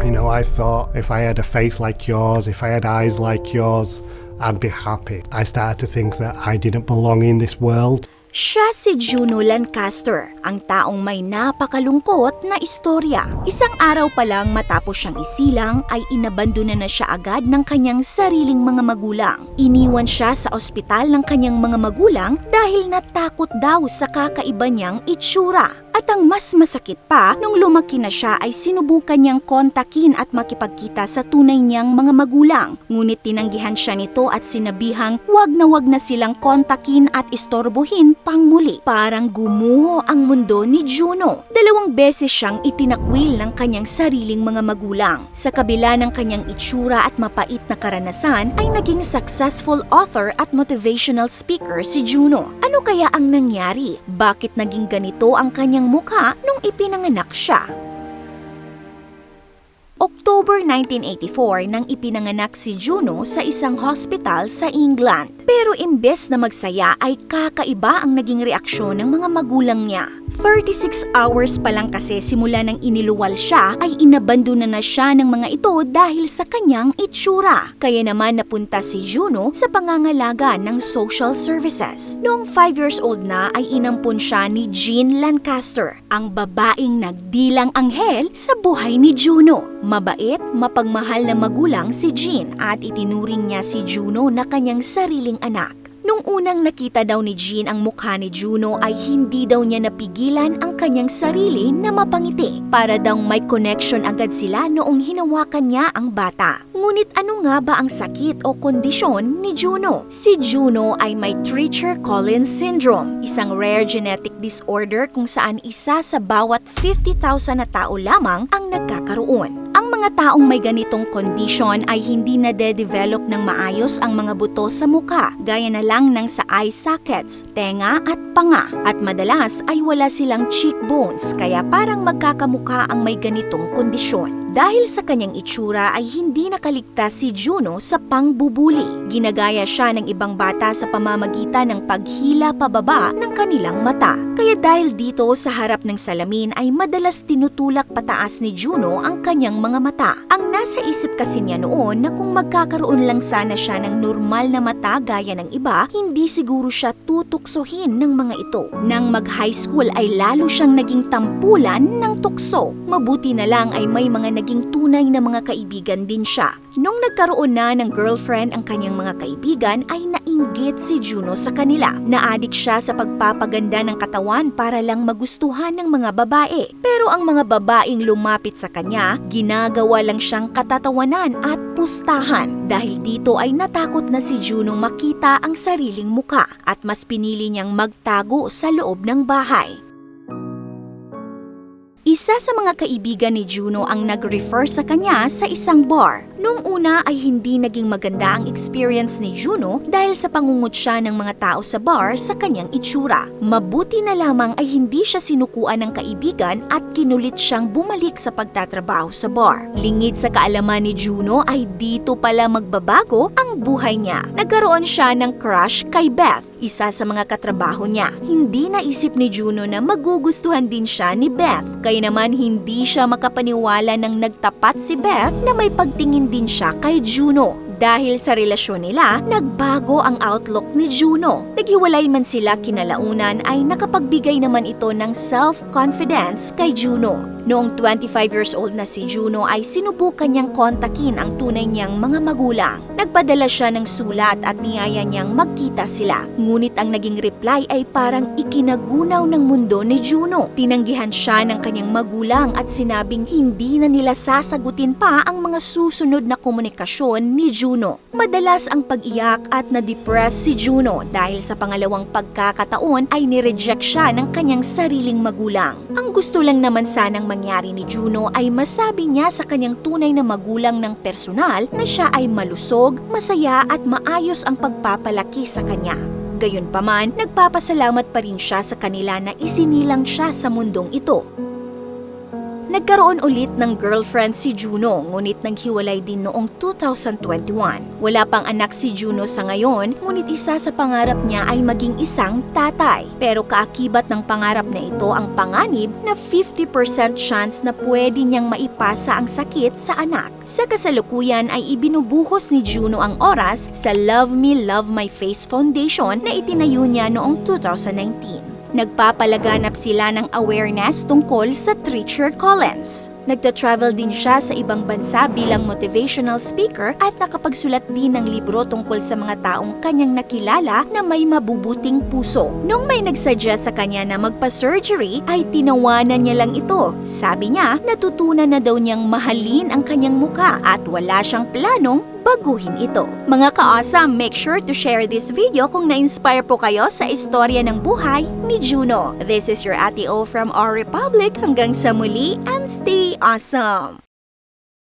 You know, I thought if I had a face like yours, if I had eyes like yours, I'd be happy. I started to think that I didn't belong in this world. Siya si Juno Lancaster, ang taong may napakalungkot na istorya. Isang araw pa lang matapos siyang isilang ay inabandona na siya agad ng kanyang sariling mga magulang. Iniwan siya sa ospital ng kanyang mga magulang dahil natakot daw sa kakaiba niyang itsura. At ang mas masakit pa, nung lumaki na siya ay sinubukan niyang kontakin at makipagkita sa tunay niyang mga magulang. Ngunit tinanggihan siya nito at sinabihang wag na wag na silang kontakin at istorbohin pang muli. Parang gumuho ang mundo ni Juno. Dalawang beses siyang itinakwil ng kanyang sariling mga magulang. Sa kabila ng kanyang itsura at mapait na karanasan, ay naging successful author at motivational speaker si Juno. Ano kaya ang nangyari? Bakit naging ganito ang kanyang mukha nung ipinanganak siya? October 1984 nang ipinanganak si Juno sa isang hospital sa England. Pero imbes na magsaya ay kakaiba ang naging reaksyon ng mga magulang niya. 36 hours pa lang kasi simula nang iniluwal siya ay inabandona na siya ng mga ito dahil sa kanyang itsura. Kaya naman napunta si Juno sa pangangalaga ng social services. Noong 5 years old na ay inampun siya ni Jean Lancaster, ang babaeng nagdilang anghel sa buhay ni Juno. Mabait, mapagmahal na magulang si Jean at itinuring niya si Juno na kanyang sariling anak. Nung unang nakita daw ni Jean ang mukha ni Juno ay hindi daw niya napigilan ang kanyang sarili na mapangiti. Para daw may connection agad sila noong hinawakan niya ang bata. Ngunit ano nga ba ang sakit o kondisyon ni Juno? Si Juno ay may Treacher-Collins syndrome, isang rare genetic disorder kung saan isa sa bawat 50,000 na tao lamang ang nagkakaroon. Ang mga taong may ganitong kondisyon ay hindi na de-develop ng maayos ang mga buto sa muka, gaya na lang ng sa eye sockets, tenga at panga. At madalas ay wala silang cheekbones, kaya parang magkakamuka ang may ganitong kondisyon. Dahil sa kanyang itsura ay hindi nakaligtas si Juno sa pangbubuli. Ginagaya siya ng ibang bata sa pamamagitan ng paghila pababa ng kanilang mata. Kaya dahil dito sa harap ng salamin ay madalas tinutulak pataas ni Juno ang kanyang mga mata. Ang nasa isip kasi niya noon na kung magkakaroon lang sana siya ng normal na mata gaya ng iba, hindi siguro siya tutuksohin ng mga ito. Nang mag-high school ay lalo siyang naging tampulan ng tukso. Mabuti na lang ay may mga naging tunay na mga kaibigan din siya. Nung nagkaroon na ng girlfriend ang kanyang mga kaibigan ay nainggit si Juno sa kanila. Naadik siya sa pagpapaganda ng katawan para lang magustuhan ng mga babae. Pero ang mga babaeng lumapit sa kanya, ginagawa lang siyang katatawanan at pustahan. Dahil dito ay natakot na si Juno makita ang sariling muka at mas pinili niyang magtago sa loob ng bahay. Isa sa mga kaibigan ni Juno ang nag-refer sa kanya sa isang bar. Noong una ay hindi naging maganda ang experience ni Juno dahil sa pangungot siya ng mga tao sa bar sa kanyang itsura. Mabuti na lamang ay hindi siya sinukuan ng kaibigan at kinulit siyang bumalik sa pagtatrabaho sa bar. Lingid sa kaalaman ni Juno ay dito pala magbabago ang buhay niya. Nagkaroon siya ng crush kay Beth, isa sa mga katrabaho niya. Hindi naisip ni Juno na magugustuhan din siya ni Beth. Kaya naman hindi siya makapaniwala nang nagtapat si Beth na may pagtingin din siya kay Juno. Dahil sa relasyon nila, nagbago ang outlook ni Juno. Naghiwalay man sila kinalaunan ay nakapagbigay naman ito ng self-confidence kay Juno. Noong 25 years old na si Juno ay sinubukan niyang kontakin ang tunay niyang mga magulang. Nagpadala siya ng sulat at niyaya niyang magkita sila. Ngunit ang naging reply ay parang ikinagunaw ng mundo ni Juno. Tinanggihan siya ng kanyang magulang at sinabing hindi na nila sasagutin pa ang mga susunod na komunikasyon ni Juno. Madalas ang pag-iyak at na-depress si Juno dahil sa pangalawang pagkakataon ay nireject siya ng kanyang sariling magulang. Ang gusto lang naman sanang mangyari ni Juno ay masabi niya sa kanyang tunay na magulang ng personal na siya ay malusog, masaya at maayos ang pagpapalaki sa kanya. Gayunpaman, nagpapasalamat pa rin siya sa kanila na isinilang siya sa mundong ito. Nagkaroon ulit ng girlfriend si Juno ngunit naghiwalay din noong 2021. Wala pang anak si Juno sa ngayon ngunit isa sa pangarap niya ay maging isang tatay. Pero kaakibat ng pangarap na ito ang panganib na 50% chance na pwede niyang maipasa ang sakit sa anak. Sa kasalukuyan ay ibinubuhos ni Juno ang oras sa Love Me Love My Face Foundation na itinayo niya noong 2019. Nagpapalaganap sila ng awareness tungkol sa Treacher Collins. Nagta-travel din siya sa ibang bansa bilang motivational speaker at nakapagsulat din ng libro tungkol sa mga taong kanyang nakilala na may mabubuting puso. Nung may nagsuggest sa kanya na magpa-surgery, ay tinawanan niya lang ito. Sabi niya, natutunan na daw niyang mahalin ang kanyang muka at wala siyang planong baguhin ito. Mga ka-awesome, make sure to share this video kung na-inspire po kayo sa istorya ng buhay ni Juno. This is your Ate O from our Republic. Hanggang sa muli and stay awesome!